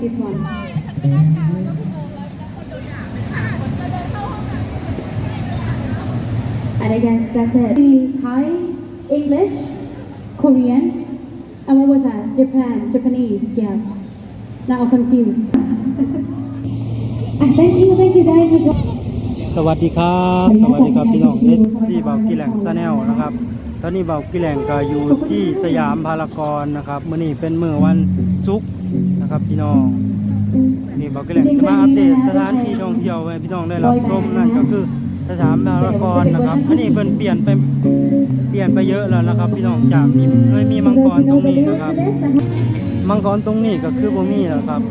This one. And I guess that's it. Thai, English, Korean, and what was that? Japan, Japanese, yeah. Now I'm confused. And thank you, thank you guys for joining. สวัสดีครับ สวัสดีครับพี่น้องเอสซีเบากิแหลงซาแนลนะครับ ตอนนี้เบากิแหลงก็อยู่ที่สยามพารากอนนะครับมื้อนี้เป็นมื้อวันศุกร์นะครับพี่น้องนี่เบากิแหลงจะมาอัปเดตสถานที่ท่องเที่ยวให้พี่น้องได้รับชมนั่นก็คือ สยามพารากอนนะครับ อันนี้เพิ่นเปลี่ยนไปเปลี่ยนไปเยอะแล้วนะครับ พี่น้องจากที่เคยมีมังกรตรงนี้นะครับ มังกรตรงนี้ก็คือบ่มีแล้วครับ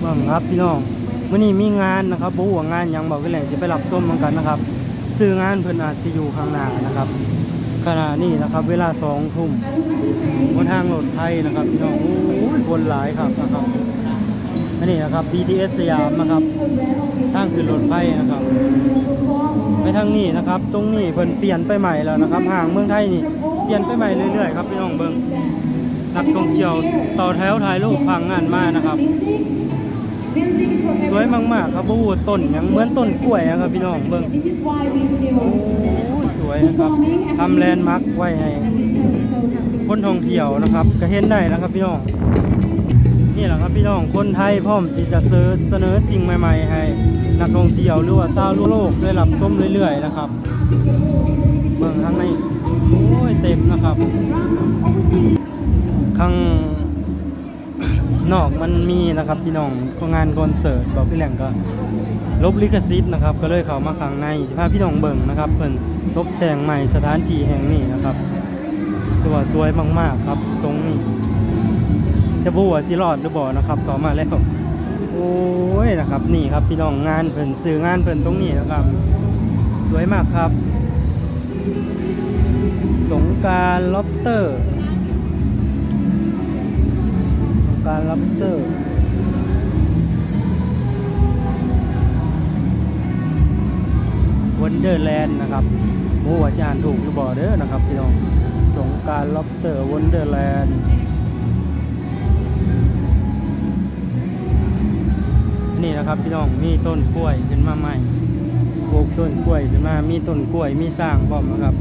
เบิ่งครับพี่น้องมื้อนี้มีงานนะครับบ่ฮู้ว่างานยังบอกกันแหล่งสิไปรับชมเหมือนกันนะครับ ซื้องานเพิ่นอาจสิอยู่ข้างหน้านะครับขณะนี้นะครับ เวลา2ทุ่มบนทางรถไทยนะครับพี่น้องโอ้ยคนหลายครับนะครับอันนี้นะครับ BTS สยามนะครับ ทางขึ้นรถไฟนะครับไปทางนี้นะครับ ตรงนี้เพิ่นเปลี่ยนไปใหม่แล้วนะครับห่างเมืองไทยนี่เปลี่ยนไปใหม่เรื่อยๆครับพี่น้องเบิ่งนักท่องเที่ยวต่อแถวถ่ายรูปพังงานมากนะครับ สวยมากๆครับบูต้นหยังเหมือนต้นกล้วยอะครับพี่น้องเบิ่ง This is why we โอ้ยสวยนะครับทำแลนด์มาร์คไว้ให้คนท่องเที่ยวนะครับ ก็เห็นได้นะครับพี่น้อง นี่แหละครับพี่น้องคนไทยพร้อมที่จะเสนอเสนอสิ่งใหม่ ๆ ให้นักท่องเที่ยวหรือว่าชาวโลกได้รับชมเรื่อย ๆ นะครับเบิ่งข้างในโอ้ยเต็มนะครับ ข้างนอกมันมีนะครับพี่น้องงานคอนเสิร์ตบอกพี่แหล่งก็ลบลิขสิทธิ์นะครับก็เลยเข้ามาข้างในพาพี่น้องเบิ่งนะครับเพิ่นตกแต่งใหม่สถานที่แห่งนี้นะครับตัวสวยมากๆครับตรงนี้ จะบูว่าสิรอดหรือบ่นะครับต่อมาแล้วโอ้ยนะครับ นี่ครับพี่น้องงานเพิ่นซื้องานเพิ่นตรงนี้นะครับ สวยมากครับ สงกรารล็อบเตอร์ สงกรารล็อบเตอร์วันเดอร์แลนด์นะครับโอ้อาจารย์ถูกหรือบ่เด้อนะครับพี่น้องสงกรารล็อบเตอร์วันเดอร์แลนด์ นี่นะครับพี่น้องมีต้นกล้วยขึ้นมาใหม่ปลูกต้นกล้วยขึ้นมา มีต้นกล้วยมีสร้างพร้อมนะครับ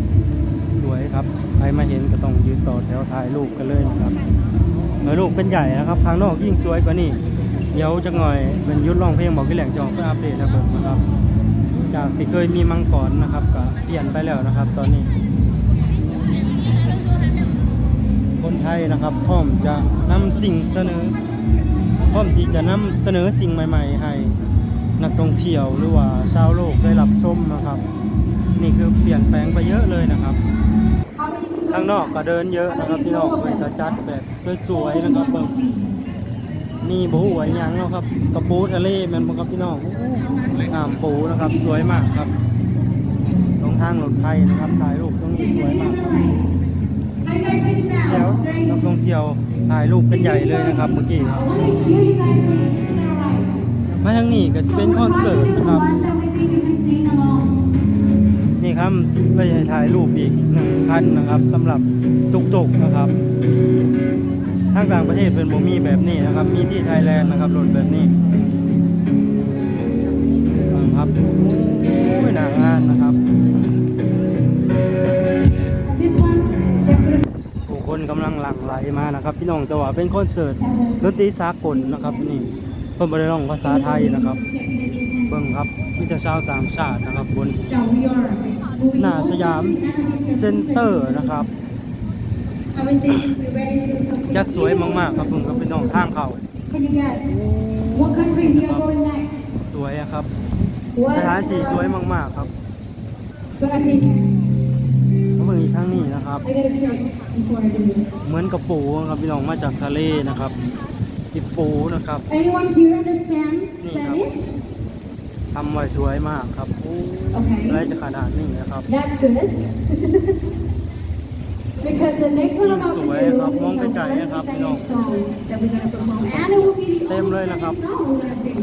สวยครับใครมาเห็นก็ต้องยืนต่อแถวถ่ายรูปกันเลยนะครับเออลูกเป็นใหญ่นะครับข้างนอกยิ่งสวยกว่านี้เดี๋ยวจะหน่อยเป็นยุทธร้องเพลงบอกกี่แหล่งจองเพื่ออัปเดตนะเบิร์นะครับ จากที่เคยมีมังกรนะครับก็เปลี่ยนไปแล้วนะครับ ตอนนี้ คนไทยนะครับพร้อมจะนำสิ่งเสนอ พร้อมที่จะนำเสนอสิ่งใหม่ๆ ให้นักท่องเที่ยวหรือว่าชาวโลกได้รับชมนะครับ นี่คือเปลี่ยนแปลงไปเยอะเลยนะครับข้างนอกก็เดินเยอะนะครับพี่น้องเป็นกระจัดแบบสวยๆนะครับเบิ่งมีบูหวยยังเนาะครับกระปูทะเลมันบ่ครับพี่น้องอ่ามปูนะครับ สวยมากครับตรงทางรถไฟนะครับถ่ายรูปตรงนี้สวยมากครับ เดี๋ยวนักท่องเที่ยวถ่ายรูปกันใหญ่เลยนะครับเมื่อกี้มาทางนี้ก็จะเป็นคอนเสิร์ตนะครับ นี่ครับก็จะถ่ายรูปอีกหนึ่งคันนะครับสำหรับตุกตุกนะครับทางต่างประเทศเป็นบ่มีแบบนี้นะครับ มีที่ไทยแลนด์นะครับรถแบบนี้ นะครับ พี่น้องแต่ว่าเป็นคอนเสิร์ตดนตรีสากลนะครับนี่เพิ่นบ่ได้ร้องภาษาไทยนะครับ เบิ่งครับมีแต่ชาวต่างชาตินะครับบนหน้าสยามเซ็นเตอร์นะครับจัดสวยมากๆครับผมก็เป็นน้องทางเขาสวยครับสถานที่สวยมากๆครับ But I think เมืองอีกทั้งนี้นะครับ I gotta check before I do this. เหมือนกับปูครับพี่น้องมาจากทะเลนะครับกิบปูนะครับ Anyone here understand Spanish? ทำไว้สวยมากครับโอ้ Okay. อะไรจะขนาดนี้นะครับ That's good. Because the next one I'm about to do สวย is ครับมอง our ไกลๆ first นะครับพี่น้อง Spanish song that we're gonna perform, and it will be the เต็ม only เลยนะ Spanish ครับ song we're gonna sing.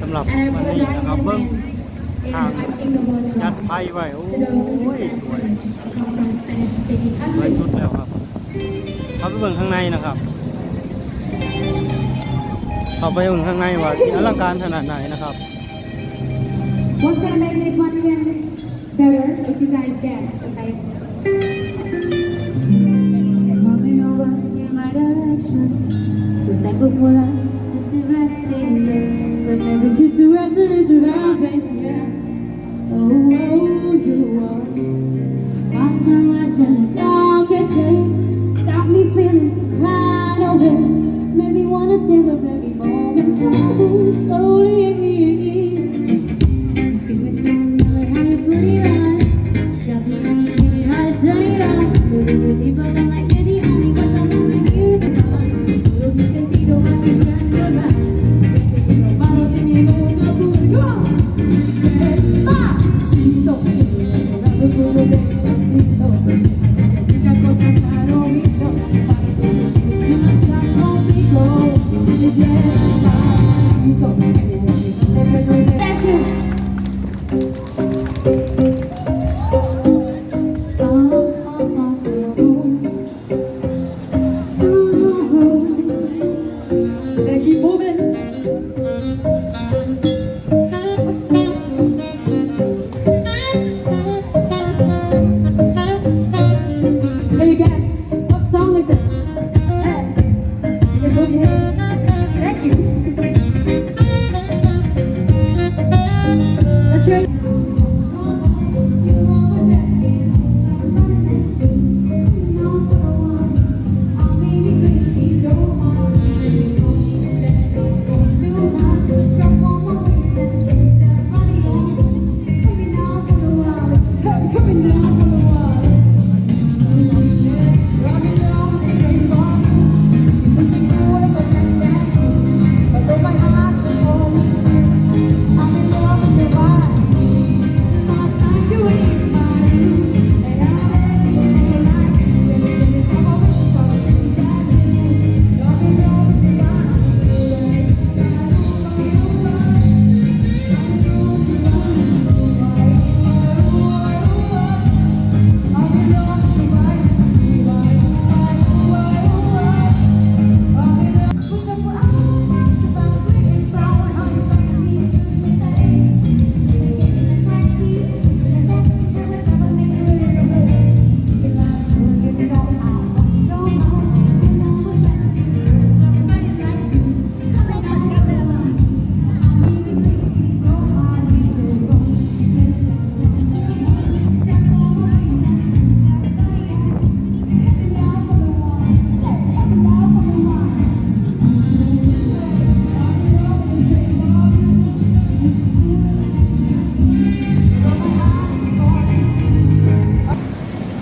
สำหรับ And I วันนี้ apologize นะครับ in เบิ้ง advance ทาง if I sing the words ยัด wrong. ไพ่ไว้ โอ้ To those who ย understand สวย Spanish, who come from Spanish-speaking สวย countries. สุดแล้วครับเข้าไปเบิ่งข้างในนะครับเข้าไปเบิ่งข้างในว่าสิอลังการขนาดไหนนะครับ What's gonna make this one even better is you guys dance, okay? Coming over in my direction. So thankful for the So every situation is loving. Yeah. Oh, oh, you are my sunrise in the darkest day. Got me feeling some kind of way. Made me wanna savor every moment slowly, oh, slowly. Thank you.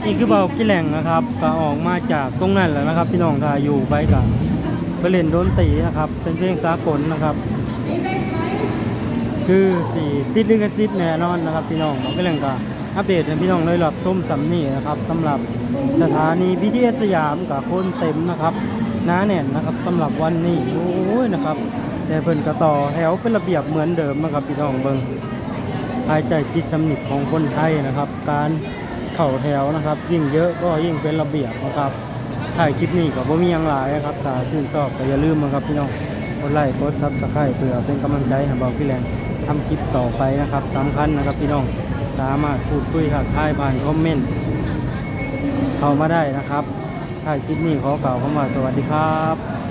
นี่คือเบากี่แหล่งนะครับก็ออกมาจากตรงนั้นแหละนะครับ พี่น้องทาอยู่ไปกับไปเล่นดนตรีนะครับ เป็นเพลงสากลนะครับ คือสี่ติดลิขสิทธิ์แน่นอนนะครับ พี่น้องเบากี่แหล่งก็อัปเดตให้พี่น้องได้รับชมสำนีนะครับสำหรับสถานี BTS สยามกับคนเต็มนะครับหน้าแน่นนะครับสำหรับวันนี้โอ้ยนะครับแต่เพิ่นก็ต่อแถวเป็นระเบียบเหมือนเดิมนะครับพี่น้องเบิงภายใจจิตสำนึกของคนไทยนะครับ การ เข่าแถวนะครับ ยิ่งเยอะก็ยิ่งเป็นระเบียบนะครับถ่ายคลิปนี้ก็บ่มีหยังหลายนะครับถ้าชื่นชอบก็อย่าลืมนะครับพี่น้องกดไลค์กดซับสไครต์เพื่อเป็นกำลังใจให้เบาพี่แรงทำคลิปต่อไปนะครับสำคัญนะครับพี่น้องสามารถพูดคุยทักทายผ่านคอมเมนต์เข้ามาได้นะครับถ่ายคลิปนี้ขอกล่าวคำว่าสวัสดีครับ